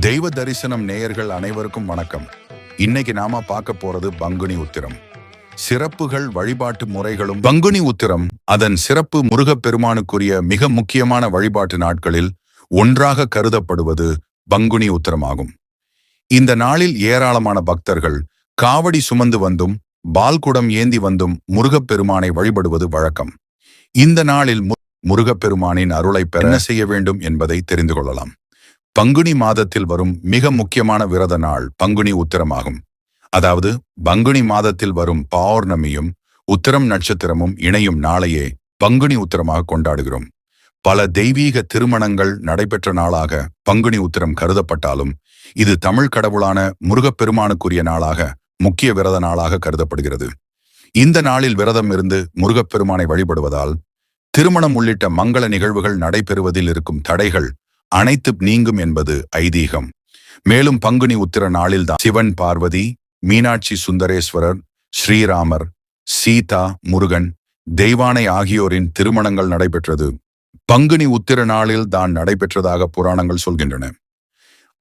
தெய்வ தரிசனம் நேயர்கள் அனைவருக்கும் வணக்கம். இன்னைக்கு நாம பார்க்க போறது பங்குனி உத்திரம். சிறப்புகள் வழிபாட்டு முறைகளும் பங்குனி உத்திரம் அதன் சிறப்பு முருகப்பெருமானுக்குரிய மிக முக்கியமான வழிபாட்டு நாட்களில் ஒன்றாக கருதப்படுவது பங்குனி உத்திரமாகும். இந்த நாளில் ஏராளமான பக்தர்கள் காவடி சுமந்து வந்தும் பால்குடம் ஏந்தி வந்தும் முருகப்பெருமானை வழிபடுவது வழக்கம். இந்த நாளில் முருகப்பெருமானின் அருளை பெற செய்ய வேண்டும் என்பதை தெரிந்து கொள்ளலாம். பங்குனி மாதத்தில் வரும் மிக முக்கியமான விரத நாள் பங்குனி உத்திரமாகும். அதாவது பங்குனி மாதத்தில் வரும் பௌர்ணமியும் உத்திரம் நட்சத்திரமும் இணையும் நாளையே பங்குனி உத்திரமாக கொண்டாடுகிறோம். பல தெய்வீக திருமணங்கள் நடைபெற்ற நாளாக பங்குனி உத்திரம் கருதப்பட்டாலும் இது தமிழ் கடவுளான முருகப்பெருமானுக்குரிய நாளாக முக்கிய விரத நாளாக கருதப்படுகிறது. இந்த நாளில் விரதம் இருந்து முருகப்பெருமானை வழிபடுவதால் திருமணம் உள்ளிட்ட மங்கள நிகழ்வுகள் நடைபெறுவதில் இருக்கும் தடைகள் அனைத்து நீங்கும் என்பது ஐதீகம். மேலும் பங்குனி உத்திர நாளில்தான் சிவன் பார்வதி மீனாட்சி சுந்தரேஸ்வரர் ஸ்ரீராமர் சீதா முருகன் தெய்வானை ஆகியோரின் திருமணங்கள் நடைபெற்றது. பங்குனி உத்திர நாளில் தான் நடைபெற்றதாக புராணங்கள் சொல்கின்றன.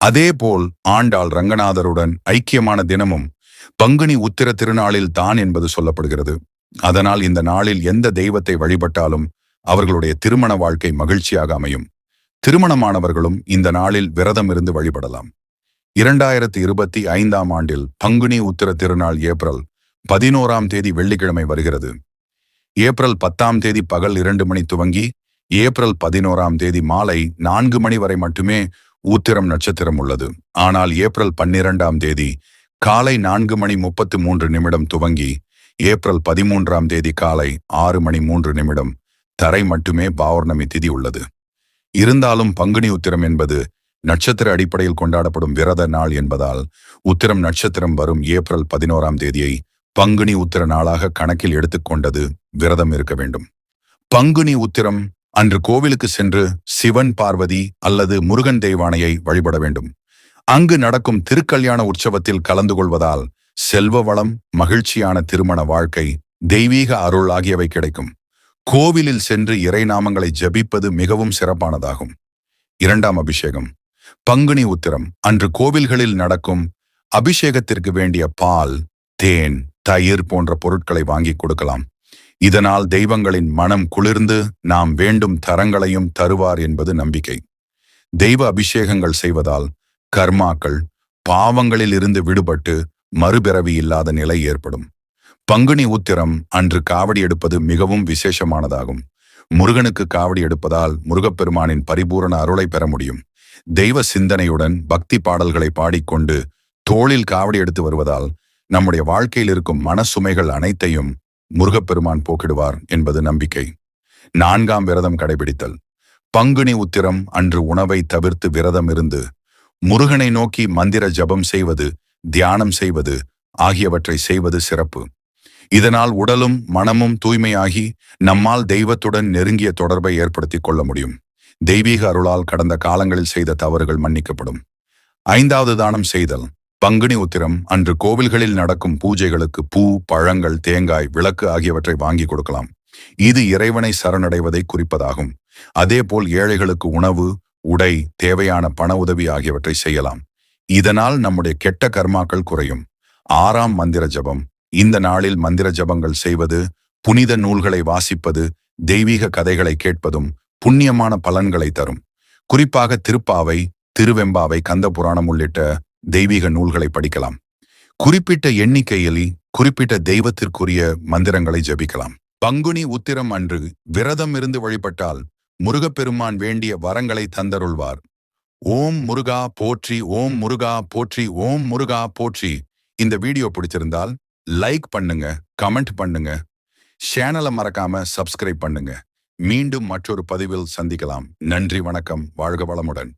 அதேபோல் ஆண்டாள் ரங்கநாதருடன் ஐக்கியமான தினமும் பங்குனி உத்திர திருநாளில் தான் என்பது சொல்லப்படுகிறது. அதனால் இந்த நாளில் எந்த தெய்வத்தை வழிபட்டாலும் அவர்களுடைய திருமண வாழ்க்கை மகிழ்ச்சியாக அமையும். திருமணமானவர்களும் இந்த நாளில் விரதம் இருந்து வழிபடலாம். இரண்டாயிரத்தி இருபத்தி ஐந்தாம் ஆண்டில் பங்குனி உத்திர திருநாள் ஏப்ரல் பதினோராம் தேதி வெள்ளிக்கிழமை வருகிறது. ஏப்ரல் பத்தாம் தேதி பகல் இரண்டு மணி துவங்கி ஏப்ரல் பதினோராம் தேதி மாலை நான்கு மணி வரை மட்டுமே உத்திரம் நட்சத்திரம் உள்ளது. ஆனால் ஏப்ரல் பன்னிரண்டாம் தேதி காலை நான்கு மணி முப்பத்து மூன்று நிமிடம் துவங்கி ஏப்ரல் பதிமூன்றாம் தேதி காலை ஆறு மணி மூன்று நிமிடம் தரை மட்டுமே பௌர்ணமி திதி உள்ளது. இருந்தாலும் பங்குனி உத்திரம் என்பது நட்சத்திர அடிப்படையில் கொண்டாடப்படும் விரத நாள் என்பதால் உத்திரம் நட்சத்திரம் வரும் ஏப்ரல் பதினோராம் தேதியை பங்குனி உத்திர நாளாக கணக்கில் எடுத்துக்கொண்டது விரதம் இருக்க வேண்டும். பங்குனி உத்திரம் அன்று கோவிலுக்கு சென்று சிவன் பார்வதி அல்லது முருகன் தெய்வானையை வழிபட வேண்டும். அங்கு நடக்கும் திருக்கல்யாண உற்சவத்தில் கலந்து கொள்வதால் செல்வ வளம் மகிழ்ச்சியான திருமண வாழ்க்கை தெய்வீக அருள் ஆகியவை கிடைக்கும். கோவிலில் சென்று இறை நாமங்களை ஜபிப்பது மிகவும் சிறப்பானதாகும். இரண்டாம் அபிஷேகம். பங்குனி உத்திரம். அன்று கோவில்களில் நடக்கும் அபிஷேகத்திற்கு வேண்டிய பால் தேன் தயிர் போன்ற பொருட்களை வாங்கி கொடுக்கலாம். இதனால் தெய்வங்களின் மனம் குளிர்ந்து நாம் வேண்டும் தரங்களையும் தருவார் என்பது நம்பிக்கை. தெய்வ அபிஷேகங்கள் செய்வதால் கர்மாக்கள் பாவங்களில் இருந்து விடுபட்டு மறுபிறவி இல்லாத நிலை ஏற்படும். பங்குனி உத்திரம் அன்று காவடி எடுப்பது மிகவும் விசேஷமானதாகும். முருகனுக்கு காவடி எடுப்பதால் முருகப்பெருமானின் பரிபூரண அருளை பெற முடியும். தெய்வ சிந்தனையுடன் பக்தி பாடல்களை பாடிக்கொண்டு தோளில் காவடி எடுத்து வருவதால் நம்முடைய வாழ்க்கையில் இருக்கும் மனசுமைகள் அனைத்தையும் முருகப்பெருமான் போக்கிடுவார் என்பது நம்பிக்கை. நான்காம் விரதம் கடைபிடித்தல். பங்குனி உத்திரம் அன்று உணவை தவிர்த்து விரதம் இருந்து முருகனை நோக்கி மந்திர ஜபம் செய்வது தியானம் செய்வது ஆகியவற்றை செய்வது சிறப்பு. இதனால் உடலும் மனமும் தூய்மையாகி நம்மால் தெய்வத்துடன் நெருங்கிய தொடர்பை ஏற்படுத்திக் கொள்ள முடியும். தெய்வீக அருளால் கடந்த காலங்களில் செய்த தவறுகள் மன்னிக்கப்படும். ஐந்தாவது தானம் செய்தல். பங்குனி உத்திரம் அன்று கோவில்களில் நடக்கும் பூஜைகளுக்கு பூ பழங்கள் தேங்காய் விளக்கு ஆகியவற்றை வாங்கி கொடுக்கலாம். இது இறைவனை சரணடைவதை குறிப்பதாகும். அதேபோல் ஏழைகளுக்கு உணவு உடை தேவையான பண உதவி ஆகியவற்றை செய்யலாம். இதனால் நம்முடைய கெட்ட கர்மாக்கள் குறையும். ஆறாம் மந்திர ஜபம். இந்த நாளில் மந்திர ஜபங்கள் செய்வது புனித நூல்களை வாசிப்பது தெய்வீக கதைகளை கேட்பதும் புண்ணியமான பலன்களை தரும். குறிப்பாக திருப்பாவை திருவெம்பாவை கந்த புராணம் உள்ளிட்ட தெய்வீக நூல்களை படிக்கலாம். குறிப்பிட்ட எண்ணிக்கையில் குறிப்பிட்ட தெய்வத்திற்குரிய மந்திரங்களை ஜபிக்கலாம். பங்குனி உத்திரம் அன்று விரதம் இருந்து வழிபட்டால் முருகப்பெருமான் வேண்டிய வரங்களை தந்தருள்வார். ஓம் முருகா போற்றி ஓம் முருகா போற்றி ஓம் முருகா போற்றி. இந்த வீடியோ பிடிச்சிருந்தால் லைக் பண்ணுங்க கமெண்ட் பண்ணுங்க சேனலை மறக்காம சப்ஸ்கிரைப் பண்ணுங்க. மீண்டும் மற்றொரு பதிவில் சந்திக்கலாம். நன்றி வணக்கம் வாழ்க வளமுடன்.